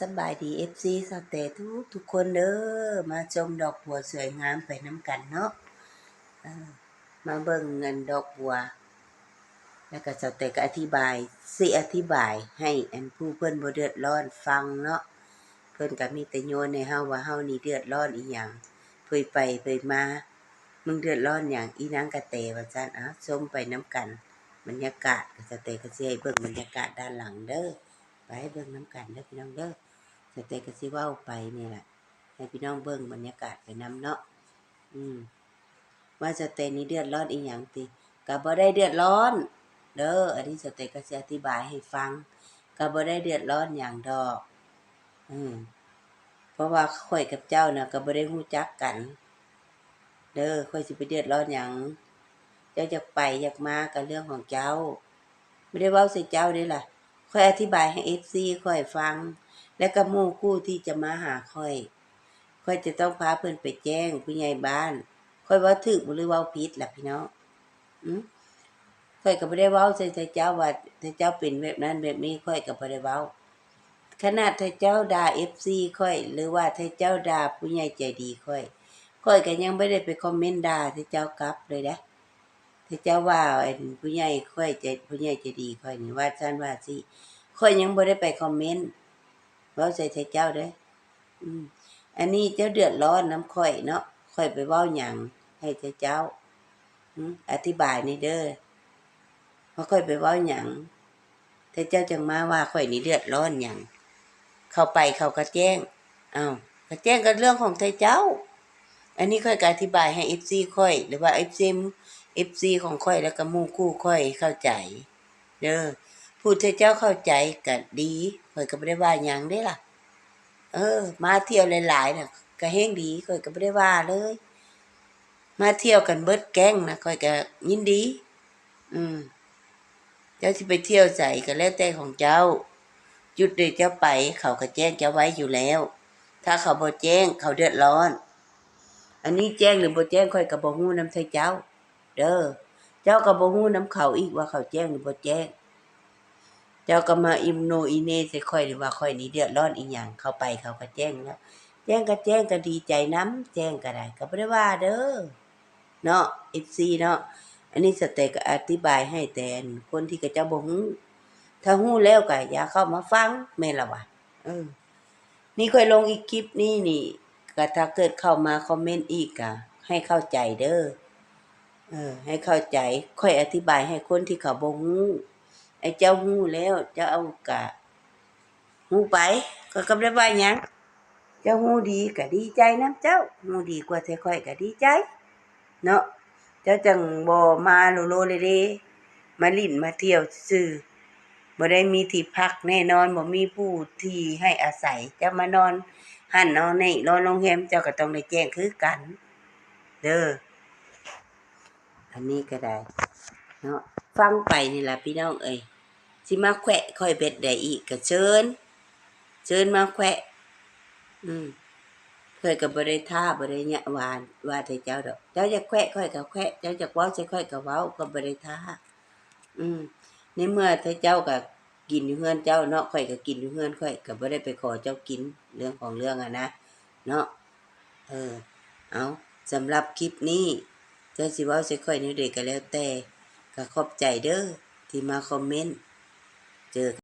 สบายดีเอฟซีสเตทุกทุกคนเด้อมาชมดอกบัวสวยงามไปน้ำกันเนาะมาเบิ่งเงินดอกบัว แล้วก็สเตก็อธิบายสิอธิบายให้อันผู้เพิ่อนบ่เดือดร้อนฟังเนาะเพิ่อนก็มีแต่โยนให้เฮาว่าเฮานี่เดือดร้อนอีหยังเผยไปเผยมา มึงเดือดร้อนหยังอีนางกะเตว่าซั่นอะชมไปน้ำกัน บรรยากาศก็สเตก็สิให้เบิ่งบรรยากาศด้านหลังเด้อ เบิ่งน้ำกันเด้อพี่น้องเด้อสเตก็สิเว้าไปนี่แหละให้พี่น้องเบิ่งบรรยากาศไปนํเนาะอืม ว่าสเตนี้เดือดร้อนอีหยังติก็บ่ได้เดือดร้อน เด้ออันนี้สเตก็สิอธิบายให้ฟังก็บ่ได้เดือดร้อนหยังดอก อืมเพราะว่าข่อยกับเจ้าน่ะก็บ่ได้รู้จักกัน เด้อข่อยสิไปเดือดร้อนหยังเจ้าอยากไปอยากมาก็เรื่องของเจ้า ไม่ได้เว้าใส่เจ้าเด้ล่ะ ค่อยอธิบายให้ FC ค่อยฟัง แล้วก็มู่คู่ที่จะมาหาค่อย ค่อยจะต้องพาเพิ่อนไปแจ้งผู้ใหญ่บ้าน ค่อยว่าถูกหรือว้าผิดล่ะพี่น้องอือค่อยก็บ่ได้เว้าใส่เจ้าว่าถ้เจ้าเป็นแบบนั้นแบบนี้ค่อยก็บ่ได้เว้าขนาดถ้าเจ้าด่า FC ค่อย หรือว่าถ้าเจ้าด่าผู้ใหญ่ใจดีค่อยค่อยก็ยังบ่ได้ไปคอมเมนต์ด่าถ้าเจ้ากลับเลยนะถ้าเจ้าว่าไอ้ผู้ใหญ่ค่อยใจผู้ใหญ่ใจดีค่อยนี่ว่าซั่นว่าสิ ค่อยยังบ่ได้ไปคอมเมนต์เว้าใส่แต่เจ้าเด้ออืมอันนี้เจ้าเดือดร้อนน้ำข่อยเนาะข่อยไปเว้าหยังให้เจ้าอธิบายนี่เด้อว่าข่อยไปเว้าหยังแต่เจ้าจังมาว่าข่อยนี่เดือดร้อนหยังเข้าไปเขาก็แจ้งอ้าวก็แจ้งกันเรื่องของเจ้า อันนี้ค่อยก็อธิบายให้ FC ค่อย หรือว่า FC FC ของค่อยแล้วก็มู่คู่ค่อยเข้าใจ เด้อ พูดให้เจ้าเข้าใจก็ดีข่อยก็บ่ได้ว่าหยังเด้ล่ะ เออ มาเที่ยวหลายๆน่ะก็แฮงดีข่อยก็บ่ได้ว่าเลย มาเที่ยวกันเบิดแก๊งนะข่อยก็ยินดี อืม เจ้าสิไปเที่ยวไสก็แล้วแต่ของเจ้าจุดใดเจ้าไป เขาก็แจ้งเจ้าไว้อยู่แล้ว ถ้าเขาบ่แจ้ง เขาเดือดร้อน อันนี้แจ้งหรือบ่แจ้งข่อยก็บ่ฮู้นำไทเจ้า เด้อเจ้าก็บ่ฮู้นำเขาอีกว่าเขาแจ้งหรือบ่แจ้ง เจ้าก็มาอิมโนอีเนใส่ข่อยหรือว่าข่อยนี่เดือดร้อนอีหยังเข้าไปเขาก็แจ้งแล้วแจ้งก็แจ้งก็ดีใจนํแจ้งก็ได้ก็บ่ได้ว่าเด้อเนาะ FC เนาะอันนี้สเตกก็อธิบายให้แต่คนที่เขาเจ้าบ่ฮู้ถ้าฮู้แล้วก็อย่าเข้ามาฟังแม่ละวะเออ นี่ค่อยลงอีกคลิปนี้นี่ก็ถ้าเกิดเข้ามาคอมเมนต์อีกก็ให้เข้าใจเด้อเออ ให้เข้าใจ ค่อยอธิบายให้คนที่เขาบ่ฮู้ ไอ้เจ้าฮู้แล้วเจ้าเอากะฮู้ไป ก็ก็บ่ได้ว่าหยังเจ้าฮู้ดีก็ดีใจนํเจ้าฮู้ดีกว่าแต่ข้อยก็ดีใจ เนาะเจ้าจังบ่มาโลโลเลยเลมาลิ้นมาเที่ยวซื่อบ่ได้มีที่พักแน่นอนบ่มีผู้ที่ให้อาศัยเจ้ามานอนหันนอนในนอนโรงแรมเจ้าก็ต้องได้แจ้งคือกัน เด้ออันนี้ก็ได้เนาะฟังไปนี่ล่ะพี่น้องเอ้ย สิมาแขวะค่อยเบ็ดได้อีกก็เชิญ เชิญมาแขวะ อืมค่อยก็บ่ได้ท่าบ่ได้ยะหวานว่าแต่เจ้าดอก เจ้าอยากแขวะค่อยก็แขวะเจ้าอยากเว้าใส่ค่อยก็เว้าก็บ่ได้ท่าอืมในเมื่อถ้าเจ้าก็กินอยู่เฮือนเจ้าเนาะค่อยก็กินอยู่เฮือนค่อยก็บ่ได้ไปขอเจ้ากินเรื่องของเรื่องอะนะเนาะเออเอาสำหรับคลิปนี้เจ้าสิว้าใส่ค่อยแนวใดก็แล้วแต่ก็ขอบใจเด้อที่มาคอมเมนต์ เจอ